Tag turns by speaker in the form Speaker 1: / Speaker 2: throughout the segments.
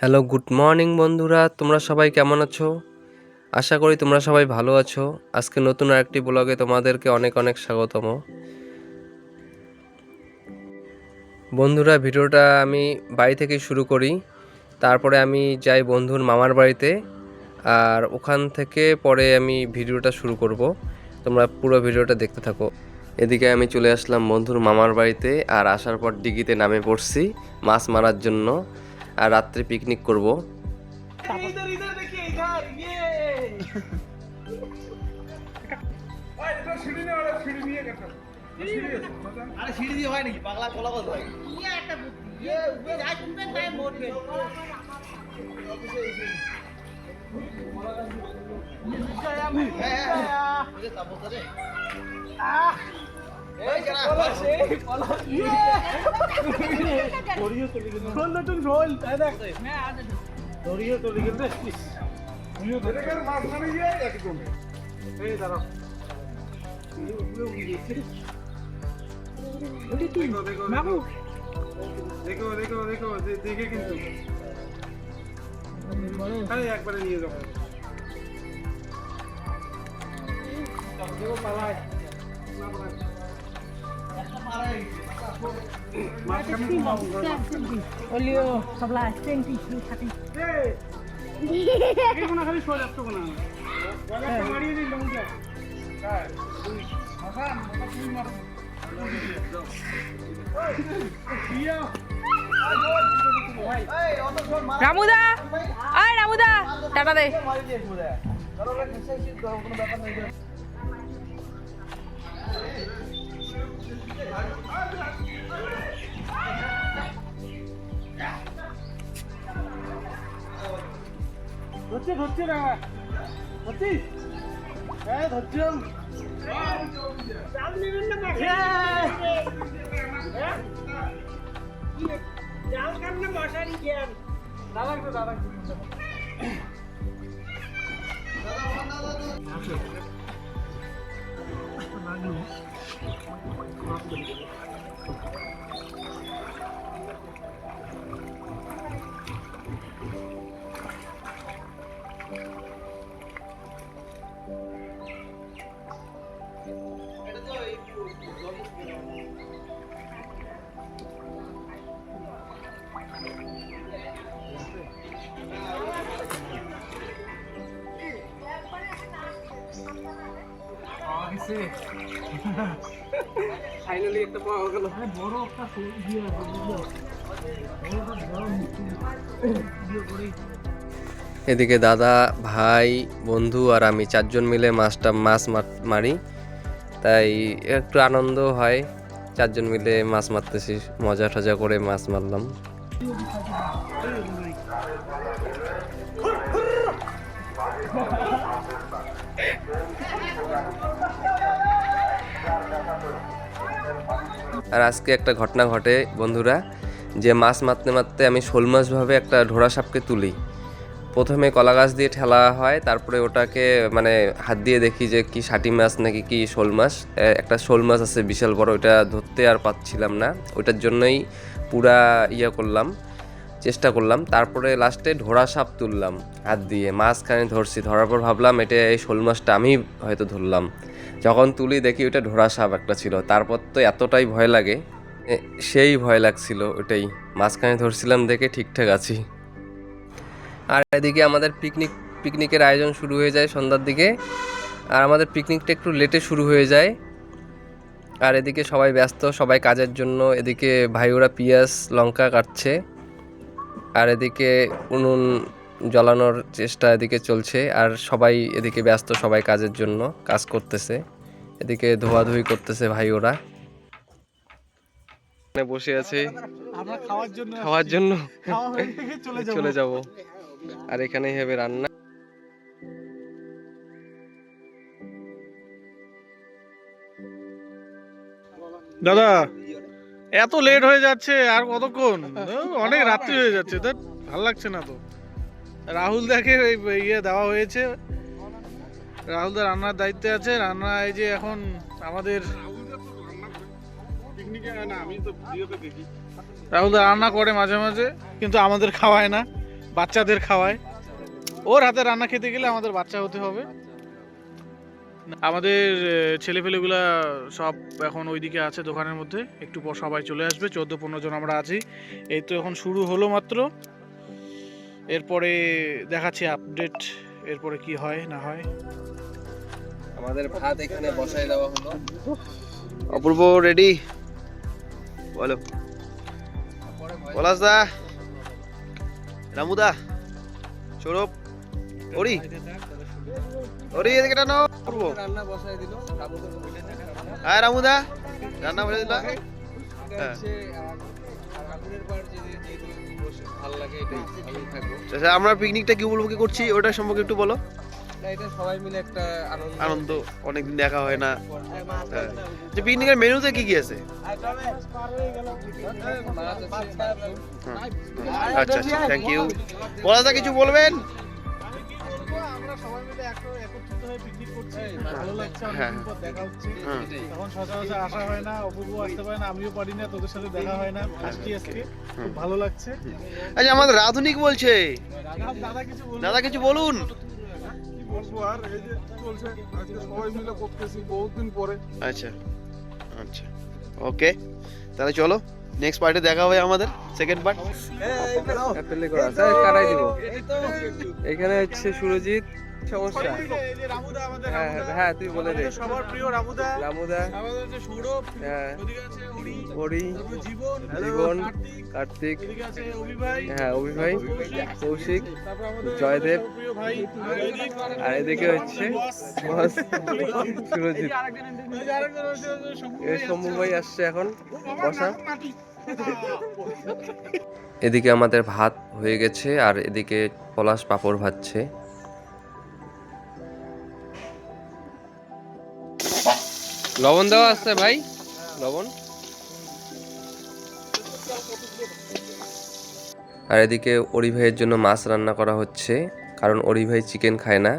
Speaker 1: Hello, good morning বন্ধুরা। তোমরা সবাই কেমন আছো? আশা করি তোমরা সবাই ভালো আছো। আজকে নতুন আরেকটি ব্লগে তোমাদেরকে অনেক অনেক স্বাগতম। বন্ধুরা, ভিডিওটা আমি বাড়ি থেকেই শুরু করি। তারপরে আমি যাই বন্ধুর মামার বাড়িতে, আর ওখান থেকে পরে আমি ভিডিওটা শুরু করব। তোমরা পুরো ভিডিওটা দেখতে থাকো। এদিকে আমি চলে আসলাম বন্ধুর মামার বাড়িতে, আর আসার পর ডিগিতে নামে পড়ছি মাছ মারার জন্য। আর রাত্রে পিকনিক করব।
Speaker 2: আহ।
Speaker 3: দেখো দেখো দেখো দেখে কিন্তু একবারে নিয়ে যাব
Speaker 4: Olio রামুদা আয় রামুদা টাটা দে।
Speaker 3: ধরছে ধরছে না ধরছিস হ্যাঁ ধরছিলাম দাদা একটু ফাইনালি একটা পাওয়া গেল। বড় একটা দিয়ে
Speaker 1: এদিকে দাদা ভাই বন্ধু আর আমি চারজন মিলে মাছটা মাছ মার- মারি। তাই একটু আনন্দ হয় চারজন মিলে মাছ মারতেছি মজা টজা করে মাছ মারলাম। আর আজকে একটা ঘটনা ঘটে, বন্ধুরা, যে মাছ মারতে মারতে আমি শোল মাছভাবে একটা ঢোড়া সাপকে তুলি। প্রথমে কলা গাছ দিয়ে ঠেলা হয়, তারপরে ওটাকে মানে হাত দিয়ে দেখি যে কি ষাটি মাছ নাকি কি শোল মাছ একটা শোল মাছ আছে বিশাল বড় ওটা ধরতে আর পাচ্ছিলাম না। ওটার জন্যই পুরা ইয়া করলাম। চেষ্টা করলাম। তারপরে লাস্টে ঢোড়া সাপ তুললাম, হাত দিয়ে। মাছখানে ধরছি, ধরার পর ভাবলাম এটা এই শোল মাছটা আমি হয়তো ধরলাম। যখন তুলি দেখি ওটা ঢোড়া সাপ একটা ছিল। তারপর তো এতটাই ভয় লাগে সেই ভয় লাগছিল ওটাই মাঝখানে ধরছিলাম দেখে ঠিকঠাক আছি। আর এদিকে আমাদের পিকনিক, পিকনিকের আয়োজন শুরু হয়ে যায় সন্ধ্যার দিকে। আর আমাদের পিকনিকটা একটু লেটে শুরু হয়ে যায়। আর এদিকে সবাই ব্যস্ত, সবাই কাজের জন্য। এদিকে ভাইওরা পিঁয়াজ, লঙ্কা কাটছে। আর এদিকে উনুন জ্বালানোর চেষ্টা এদিকে চলছে আর সবাই এদিকে ব্যস্ত সবাই কাজের জন্য কাজ করতেছে। এদিকে ধোয়াধুয়ি করতেছে ভাই ওরা। বসে আছে।
Speaker 3: খাওয়ার জন্য
Speaker 1: খাওয়ার জন্য
Speaker 3: খাওয়া গেলে চলে
Speaker 1: চলে যাব। আর এখানেই হবে রান্না।
Speaker 3: দাদা এত লেট হয়ে যাচ্ছে, আর কতক্ষণ? অনেক রাত্রি হয়ে যাচ্ছে তা ভালো লাগছে না তো। রাহুল দেখে ইয়ে দেওয়া হয়েছে। রাহুল দা রান্নার দায়িত্বে আছে, রান্না এই যে এখন আমাদের রাহুল দা রান্না করে মাঝে মাঝে, কিন্তু আমাদের খাওয়ায় না, বাচ্চাদের খাওয়ায়। ওর হাতে রান্না খেতে গেলে আমাদের বাচ্চা হতে হবে। আমাদের ছেলেপেলেগুলা সব এখন ওইদিকে আছে দোকানের মধ্যে। একটু পর সবাই চলে আসবে চোদ্দ পনেরো জন আমরা আছি। এই তো এখন শুরু হলো মাত্র। এরপরে দেখাচ্ছি আপডেট এরপরে কি হয় না হয়।
Speaker 1: আমাদের ভাত এখানে বসাই দেওয়া হলো।
Speaker 5: অপূর্ব রেডি বলো। পলাশদা রামুদা সৌরভ ওরি ওরি এদিকে টানো।
Speaker 1: রান্না বসাই দিল
Speaker 5: হ্যাঁ রামুদা রান্না করে দিলা? হ্যাঁ। আচ্ছা আমরা পিকনিকটা কি উপলক্ষে করছি? ওটা সম্পর্কে একটু বলো।
Speaker 1: সবাই মিলে একটা আনন্দ।
Speaker 5: অনেকদিন দেখা হয় না। হ্যাঁ। যে পিকনিকের মেনুতে কি কি আছে? আচ্ছা আচ্ছা থ্যাংক ইউ পলাশদা কিছু বলবেন?
Speaker 3: আমরা সবাই মিলে একত্রিত হয়ে পিকনিক করছি। ভালো লাগছে
Speaker 5: হ্যাঁ।
Speaker 3: অনেকদিন পর দেখা হচ্ছে।
Speaker 5: হুম।
Speaker 3: সচরাচর আসা হয় না অপূর্ব আসতে পারে না আমিও পারি না তোদের সাথে দেখা হয় না আসছি আজকে। খুব ভালো লাগছে।
Speaker 5: আচ্ছা আমাদের রাধুনিক বলছে।
Speaker 3: দাদা কিছু বলুন।
Speaker 5: দাদা কিছু বলুন।
Speaker 6: কি বলব আর এই যে চলছে আজকে সবাই মিলে করতেছি বহুত দিন পরে।
Speaker 5: আচ্ছা আচ্ছা ওকে তাহলে চলো। নেক্সট পার্টে দেখা হবে আমাদের সেকেন্ড পার্ট
Speaker 1: অ্যাপেলে করা আছে। কারাই দিব। এখানে হচ্ছে সুরজিৎ সমস্যা
Speaker 3: এই যে
Speaker 1: হ্যাঁ হ্যাঁ তুই বলে দে।
Speaker 3: সবার প্রিয় রামুদা।
Speaker 1: রামুদা।
Speaker 3: সৌরভ
Speaker 1: হ্যাঁ।
Speaker 3: হরি জীবন
Speaker 1: জীবন
Speaker 3: কার্তিক
Speaker 1: কার্তিক।
Speaker 3: এদিকে আছে অভি ভাই
Speaker 1: হ্যাঁ অভি ভাই কৌশিক
Speaker 3: আমাদের
Speaker 1: জয়দেব। আর এদিকে হচ্ছে সুরজিৎ।
Speaker 3: শম্ভু ভাই আসছে।
Speaker 1: এখন বসা। এদিকে আমাদের ভাত হয়ে গেছে আর এদিকে পলাশ পাপড় ভাজছে। লবণ দেওয়া আছে ভাই, লবণ। আর এদিকে অরি ভাইয়ের জন্য মাছ রান্না করা হচ্ছে, কারণ অরি ভাই চিকেন খায় না,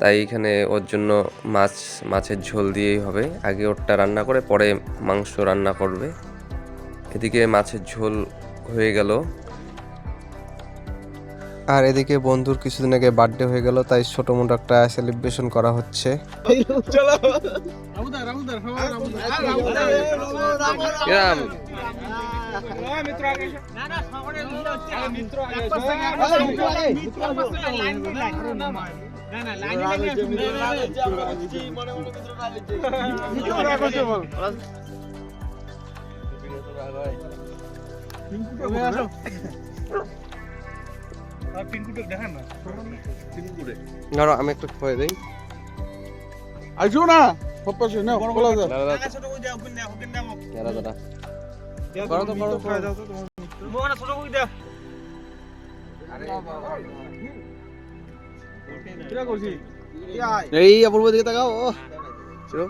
Speaker 1: তাই এখানে ওর জন্য মাছ, মাছের ঝোল দিয়েই হবে। আগে ওরটা রান্না করে পরে মাংস রান্না করবে। এদিকে মাছের ঝোল হয়ে গেল। আর এদিকে বন্ধুর কিছুদিন আগে বার্থডে হয়ে গেল তাই ছোট মোটো একটা সেলিব্রেশন করা হচ্ছে। আমি একটু খয়ে দিই।
Speaker 6: না? না
Speaker 1: দাঁড়া দাঁড়া।
Speaker 3: করে
Speaker 1: তো, করো।
Speaker 3: ছোট
Speaker 5: এই অপূর্ব দিকে তাকাও ও। চলো।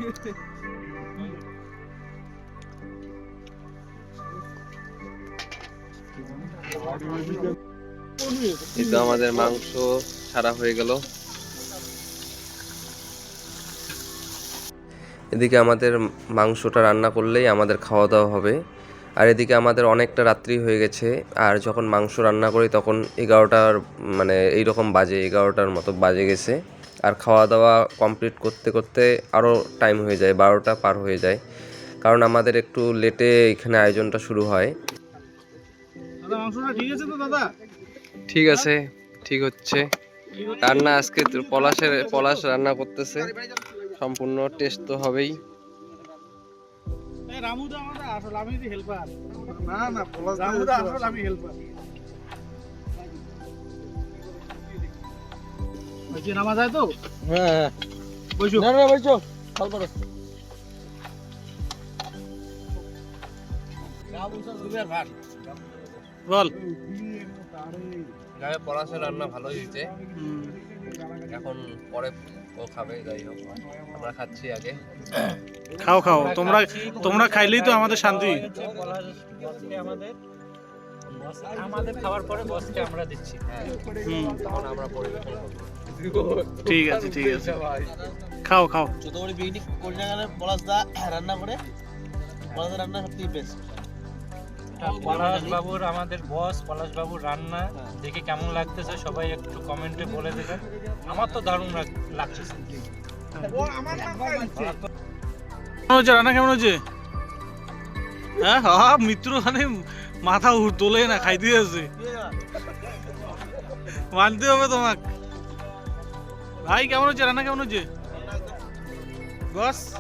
Speaker 1: এই তো আমাদের মাংস ছাড়া হয়ে গেল। এদিকে আমাদের মাংসটা রান্না করলেই আমাদের খাওয়া দাওয়া হবে। আর এদিকে আমাদের অনেকটা রাত্রি হয়ে গেছে, আর যখন মাংস রান্না করি তখন এগারোটার মানে এই রকম বাজে, এগারোটার মতো বাজে গেছে। আর খাওয়া দাওয়া কমপ্লিট করতে করতে আরও টাইম হয়ে যায়, বারোটা পার হয়ে যায়। কারণ আমাদের একটু লেটে এখানে আয়োজনটা শুরু হয়।
Speaker 3: দাদা, মাংসটা ঠিক আছে তো, দাদা?
Speaker 1: ঠিক আছে ঠিক হচ্ছে। রান্না আজকে পলাশের পলাশ রান্না করতেছে। সম্পূর্ণ টেস্ট তো হবেই।
Speaker 3: এই রামুদা আমাদের আসল আমি যে হেল্পার
Speaker 6: না না বলা
Speaker 3: রামুদা আসল আমি হেল্পার বলছি নামা যায় তো?
Speaker 6: হ্যাঁ না না বলছো খাল পারো
Speaker 3: বল
Speaker 1: পলাশের রান্না ভালোই হয়েছে। এখন পরে ও খাবে যাই হোক। আমরা খাচ্ছি আগে।
Speaker 3: খাও খাও। তোমরা তোমরা খাইলেই তো আমাদের শান্তি।
Speaker 2: আমাদের খাবার পরে বসকে আমরা দিচ্ছি।
Speaker 3: হুম,
Speaker 1: তখন আমরা পরিবেশন
Speaker 3: ঠিক আছে ঠিক আছে। খাও খাও।
Speaker 5: ছোট করে পিকনিক করতে গেলে পলাশদা রান্না করে পলাশদা রান্না সত্যি বেস্ট
Speaker 2: পলাশ বাবুর আমাদের বস পলাশ বাবুর রান্না। দেখে কেমন লাগতেছে, সবাই একটু কমেন্টে বলে দেবেন। আমার তো দারুণ লাগ- লাগতেছে।
Speaker 3: হচ্ছে রান্না, কেমন হচ্ছে হ্যাঁ হ্যাঁ মিত্র মানে মাথা তোলে না, খাইতে আছে। মানতে হবে তোমাক। ভাই, কেমন হচ্ছে রান্না, কেমন হচ্ছে বস।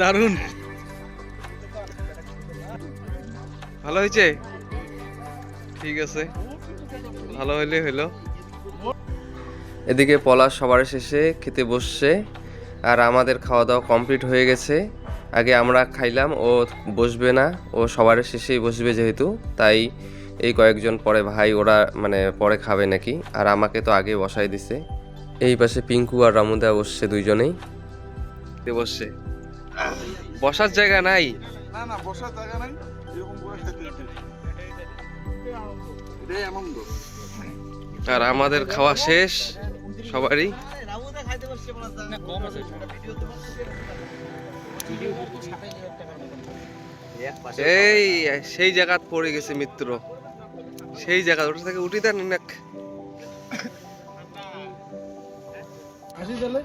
Speaker 3: দারুণ
Speaker 1: ভালো হয়েছে? ঠিক আছে। ভালো হইলে হইল। এদিকে পলাশ সবার শেষে খেতে বসছে, আর আমাদের খাওয়া দাওয়া কমপ্লিট হয়ে গেছে। আগে আমরা খাইলাম, ও বসবে না, ও সবার শেষেই বসবে যেহেতু, তাই এই কয়েকজন পরে ভাই, ওরা মানে পরে খাবে নাকি, আর আমাকে তো আগে বসাই দিছে। এই পাশে পিঙ্কু আর রামুদা বসছে দুইজনেই। বসছে বসার জায়গা নাই।
Speaker 6: না না বসার জায়গা নাই এরকম এটাই আনন্দ
Speaker 1: আর আমাদের খাওয়া শেষ সবারই। এই সেই জায়গাত পড়ে গেছে মিত্র। সেই জায়গা ওটা থেকে উঠি দেন না
Speaker 6: আসি তাহলে?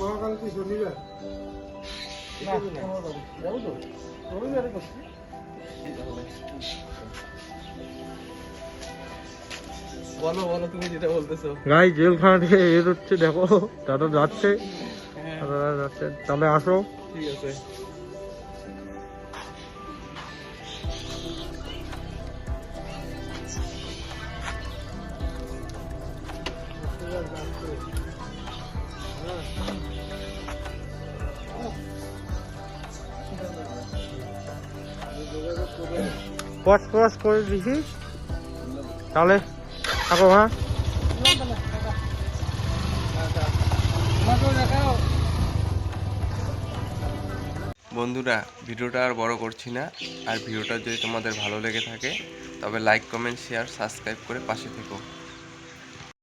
Speaker 6: মহাকাল কি শনিবার যাব তো রবিবারে করছি
Speaker 3: গাই জেলখানা থেকে এর হচ্ছে দেখো দাদা যাচ্ছে। দাদা যাচ্ছে। তাহলে আসো। কস কস করে দিছি তাহলে থাকো হ্যাঁ
Speaker 1: বন্ধুরা, ভিডিওটা আর বড় করছি না। আর ভিডিওটা যদি তোমাদের ভালো লেগে থাকে, তবে লাইক কমেন্ট শেয়ার সাবস্ক্রাইব করে পাশে থেকো।